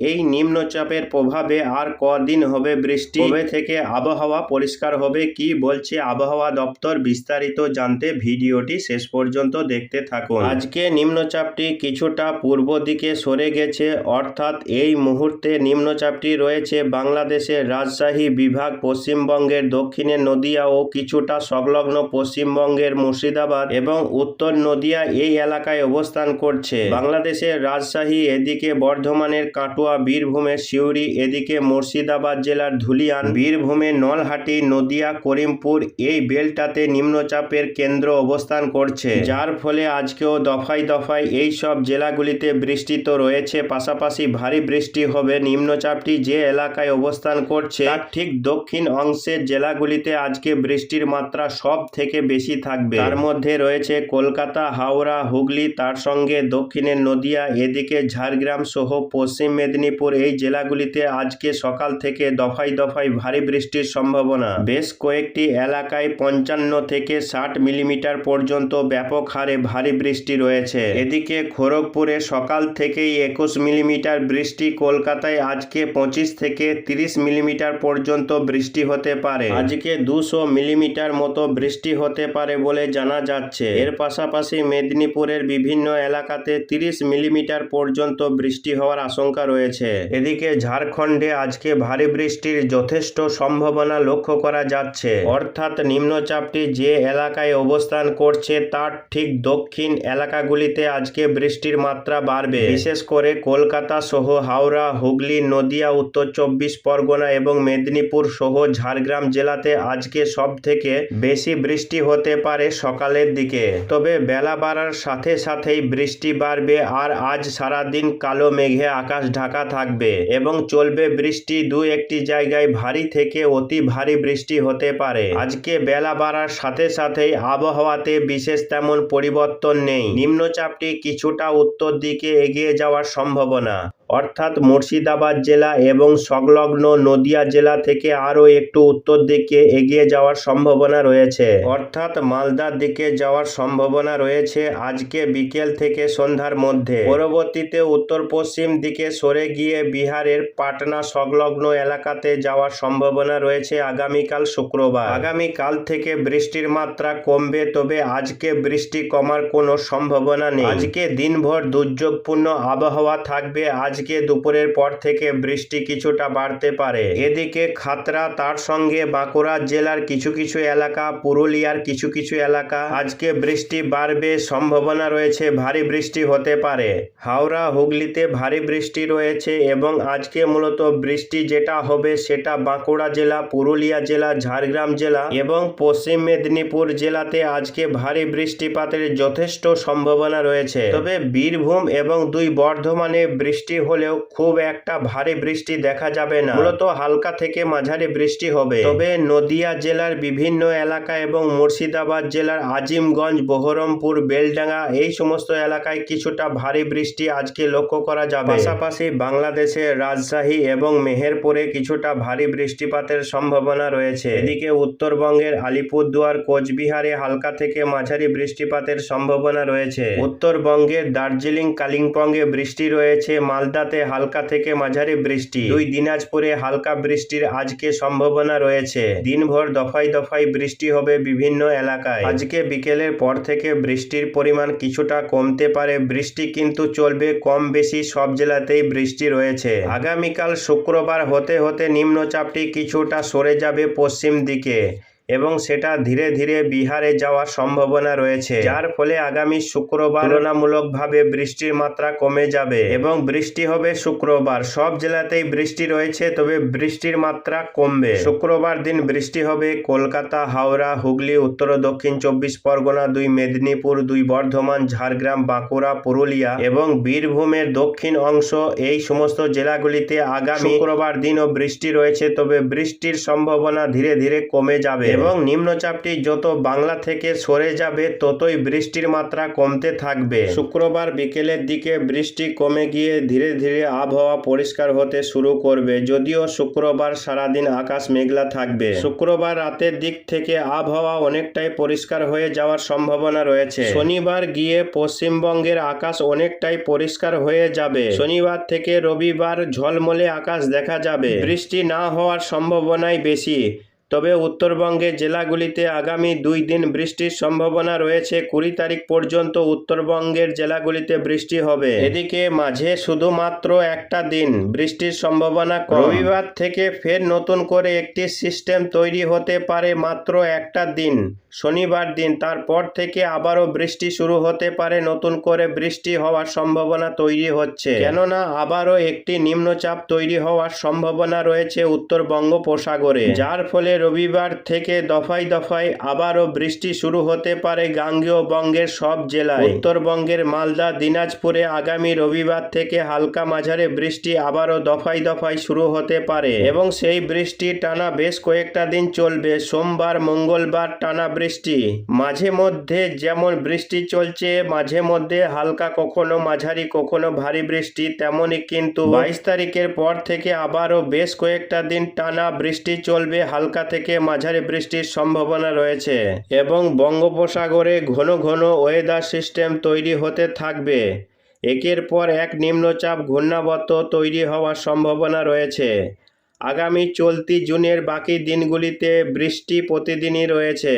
এই নিম্নচাপের প্রভাবে আর কদিন হবে বৃষ্টি? কবে থেকে আবহাওয়া পরিষ্কার হবে, কি বলছে আবহাওয়া দপ্তর বিস্তারিত জানতে ভিডিওটি শেষ পর্যন্ত দেখতে থাকুন। আজকে নিম্নচাপটি কিছুটা পূর্ব দিকে সরে গেছে, অর্থাৎ এই মুহূর্তে নিম্নচাপটি রয়েছে বাংলাদেশের রাজশাহী বিভাগ, পশ্চিমবঙ্গের দক্ষিণে নদিয়া ও কিছুটা সংলগ্ন পশ্চিমবঙ্গের মুর্শিদাবাদ এবং উত্তর নদিয়া এই এলাকায় অবস্থান করছে। বাংলাদেশের রাজশাহী এদিকে বর্ধমানের কাটোয়া বীরভূমের সিউড়ি, এদিকে মুর্শিদাবাদ জেলার ধুলিয়ান, বীরভূমে নলহাটি, নদিয়া, করিমপুর এই বেলটাতে নিম্নচাপের কেন্দ্র অবস্থান করছে। যার ফলে আজকেও দফায় দফায় এই সব জেলাগুলিতে বৃষ্টি তো রয়েছে, পাশাপাশি ভারী বৃষ্টি হবে। নিম্নচাপটি যে এলাকায় অবস্থান করছে, তার ঠিক দক্ষিণ অংশের জেলাগুলিতে আজকে বৃষ্টির মাত্রা সব থেকে বেশি থাকবে। তার মধ্যে রয়েছে কলকাতা, হাওড়া, হুগলি, তার সঙ্গে দক্ষিণের নদিয়া, এদিকে ঝাড়গ্রাম সহ পশ্চিম মেদিনীপুর এই জেলাগুলিতে আজকে সকাল থেকে দফায় দফায় ভারী বৃষ্টির সম্ভাবনা। বেশ কয়েকটি এলাকায় পঞ্চান্ন থেকে ষাট মিলিমিটার পর্যন্ত ব্যাপক হারে ভারী বৃষ্টি রয়েছে। এদিকে খড়গপুরে সকাল থেকেই একুশ মিলিমিটার বৃষ্টি, কলকাতায় আজকে পঁচিশ থেকে তিরিশ মিলিমিটার পর্যন্ত বৃষ্টি হতে পারে। আজকে দুশো মিলিমিটার মতো বৃষ্টি হতে পারে বলে জানা যাচ্ছে। এর পাশাপাশি মেদিনীপুরের বিভিন্ন এলাকাতে তিরিশ মিলিমিটার পর্যন্ত বৃষ্টি হওয়ার আশঙ্কা রয়েছে। এদিকে ঝাড়খণ্ডে আজকে ভারী বৃষ্টির যথেষ্ট সম্ভাবনা লক্ষ্য করা যাচ্ছে। অর্থাৎ নিম্নচাপটি যে এলাকায় অবস্থান করছে তার ঠিক দক্ষিণ এলাকাগুলিতে আজকে বৃষ্টির মাত্রা বাড়বে। বিশেষ করে কলকাতা সহ হাওড়া, হুগলি, নদিয়া, উত্তর চব্বিশ পরগনা এবং মেদিনীপুর সহ ঝাড়গ্রাম জেলাতে আজকে সব থেকে বেশি বৃষ্টি হতে পারে সকালের দিকে। তবে বেলা বাড়ার সাথে সাথেই বৃষ্টি বাড়বে আর আজ সারাদিন কালো মেঘে আকাশ ঢাকা থাকবে এবং চলবে বৃষ্টি দু একটি জায়গায় ভারী থেকে অতি ভারী বৃষ্টি হতে পারে। আজকে বেলা বাড়ার সাথে সাথেই আবহাওয়াতে বিশেষ তেমন পরিবর্তন নেই। নিম্নচাপটি কিছুটা উত্তর দিকে এগিয়ে যাওয়ার সম্ভাবনা। অর্থাৎ মুর্শিদাবাদ জেলা এবং সংলগ্ন নদিয়া জেলা থেকে আরও একটু উত্তর দিকে এগিয়ে যাওয়ার সম্ভাবনা রয়েছে। অর্থাৎ মালদার দিকে যাওয়ার সম্ভাবনা রয়েছে আজকে বিকেল থেকে সন্ধ্যার মধ্যে। পরবর্তীতে উত্তর পশ্চিম দিকে সরে গিয়ে বিহারের পাটনা সংলগ্ন এলাকাতে যাওয়ার সম্ভাবনা রয়েছে আগামীকাল শুক্রবার। আগামীকাল থেকে বৃষ্টির মাত্রা কমবে, তবে আজকে বৃষ্টি কমার কোনো সম্ভাবনা নেই। আজকে দিনভর দুর্যোগপূর্ণ আবহাওয়া থাকবে আজকে দুপুরের পর থেকে বৃষ্টি কিছুটা বাড়তে পারে। এদিকে খাতরা তার সঙ্গে বাঁকুড়া জেলার কিছু কিছু এলাকা, পুরুলিয়ার কিছু কিছু এলাকা আজকে বৃষ্টি বাড়বে, সম্ভাবনা রয়েছে ভারী বৃষ্টি হতে পারে। হাওড়া, হুগলিতে ভারী বৃষ্টি রয়েছে এবং আজকে মূলত বৃষ্টি যেটা হবে সেটা বাঁকুড়া জেলা, পুরুলিয়া জেলা, ঝাড়গ্রাম জেলা এবং পশ্চিম মেদিনীপুর জেলাতে আজকে ভারী বৃষ্টিপাতের যথেষ্ট সম্ভাবনা রয়েছে। তবে বীরভূম এবং দুই বর্ধমানে বৃষ্টি হলেও খুব একটা ভারী বৃষ্টি দেখা যাবে না। মূলত হালকা থেকে মাঝারি বৃষ্টি হবে। তবে নদিয়া জেলার বিভিন্ন এলাকা এবং মুর্শিদাবাদ জেলার আজিমগঞ্জ, বহরমপুর, বেলডাঙ্গা এই সমস্ত এলাকায় কিছুটা ভারী বৃষ্টি আজকে লক্ষ্য করা যাবে। পাশাপাশি বাংলাদেশের রাজশাহী এবং মেহেরপুরে কিছুটা ভারী বৃষ্টিপাতের সম্ভাবনা রয়েছে। এদিকে উত্তরবঙ্গের আলিপুরদুয়ার, কোচবিহারে হালকা থেকে মাঝারি বৃষ্টিপাতের সম্ভাবনা রয়েছে। উত্তরবঙ্গের দার্জিলিং, কালিম্পংয়ে বৃষ্টি রয়েছে। মালদাতে হালকা থেকে মাঝারি বৃষ্টি। দুই দিনাজপুরে হালকা বৃষ্টির আজকে সম্ভাবনা রয়েছে। দিনভর দফায় দফায় বৃষ্টি হবে বিভিন্ন এলাকায়। আজকে বিকেলের পর থেকে বৃষ্টির পরিমাণ কিছুটা কমতে পারে। বৃষ্টি কিন্তু চলবে কম বেশি সব জেলাতেই বৃষ্টি রয়েছে। আগামীকাল শুক্রবার হতে হতে নিম্নচাপটি কিছুটা সরে যাবে পশ্চিম দিকে। এবং সেটা ধীরে ধীরে বিহারে যাওয়ার সম্ভাবনা রয়েছে। যার ফলে আগামী শুক্রবার তুলনামূলকভাবে বৃষ্টির মাত্রা কমে যাবে এবং বৃষ্টি হবে শুক্রবার। সব জেলাতেই বৃষ্টি রয়েছে, তবে বৃষ্টির মাত্রা কমবে। শুক্রবার দিন বৃষ্টি হবে কলকাতা, হাওড়া, হুগলি, উত্তর দক্ষিণ চব্বিশ পরগনা, দুই মেদিনীপুর, দুই বর্ধমান, ঝাড়গ্রাম, বাঁকুড়া, পুরুলিয়া এবং বীরভূমের দক্ষিণ অংশ। এই সমস্ত জেলাগুলিতে আগামী শুক্রবার দিনও বৃষ্টি রয়েছে, তবে বৃষ্টির সম্ভাবনা ধীরে ধীরে কমে যাবে। এবং নিম্নচাপটি যত বাংলা থেকে সরে যাবে, ততই বৃষ্টির মাত্রা কমতে থাকবে। শুক্রবার বিকেলের দিকে বৃষ্টি কমে গিয়ে ধীরে ধীরে আবহাওয়া পরিষ্কার হতে শুরু করবে, যদিও শুক্রবার সারাদিন আকাশ মেঘলা থাকবে। শুক্রবার রাতের দিক থেকে আবহাওয়া অনেকটাই পরিষ্কার হয়ে যাওয়ার সম্ভাবনা রয়েছে। শনিবার গিয়ে পশ্চিমবঙ্গের আকাশ অনেকটাই পরিষ্কার হয়ে যাবে। শনিবার থেকে রবিবার ঝলমলে আকাশ দেখা যাবে। বৃষ্টি না হওয়ার সম্ভাবনাই বেশি। তবে উত্তরবঙ্গের জেলাগুলিতে আগামী দুই দিন বৃষ্টির সম্ভাবনা রয়েছে। কুড়ি তারিখ পর্যন্ত উত্তরবঙ্গের জেলাগুলিতে বৃষ্টি হবে। এদিকে মাঝে শুধুমাত্র একটা দিন বৃষ্টির সম্ভাবনা রবিবার থেকে ফের নতুন করে একটি সিস্টেম তৈরি হতে পারে মাত্র একটা দিন। শনিবার দিন, তারপর থেকে আবারও বৃষ্টি শুরু হতে পারে। নতুন করে বৃষ্টি হওয়ার সম্ভাবনা তৈরি হচ্ছে। কেননা আবারও একটি নিম্নচাপ তৈরি হওয়ার সম্ভাবনা রয়েছে উত্তর বঙ্গোপসাগরে যার ফলে রবিবার থেকে দফায় দফায় আবারও বৃষ্টি শুরু হতে পারে গাঙ্গেয় বঙ্গের সব জেলায়। উত্তরবঙ্গের মালদা, দিনাজপুরে আগামী রবিবার থেকে হালকা মাঝারে বৃষ্টি আবারও দফায় দফায় শুরু হতে পারে এবং সেই বৃষ্টি টানা বেশ কয়েকটা দিন চলবে। সোমবার, মঙ্গলবার টানা বৃষ্টি। মাঝে মধ্যে যেমন বৃষ্টি চলছে, মাঝে মধ্যে হালকা কখনো মাঝারি, কখনো ভারী বৃষ্টি তেমনই কিন্তু বাইশ তারিখের পর থেকে আবারও বেশ কয়েকটা দিন টানা বৃষ্টি চলবে, হালকা থেকে মাঝারি বৃষ্টির সম্ভাবনা রয়েছে এবং বঙ্গোপসাগরে ঘন ঘন ওয়েদার সিস্টেম তৈরি হতে থাকবে। একের পর এক নিম্নচাপ ঘূর্ণাবর্ত তৈরি হওয়ার সম্ভাবনা রয়েছে। আগামী চলতি জুনের বাকি দিনগুলিতে বৃষ্টি প্রতিদিনই রয়েছে।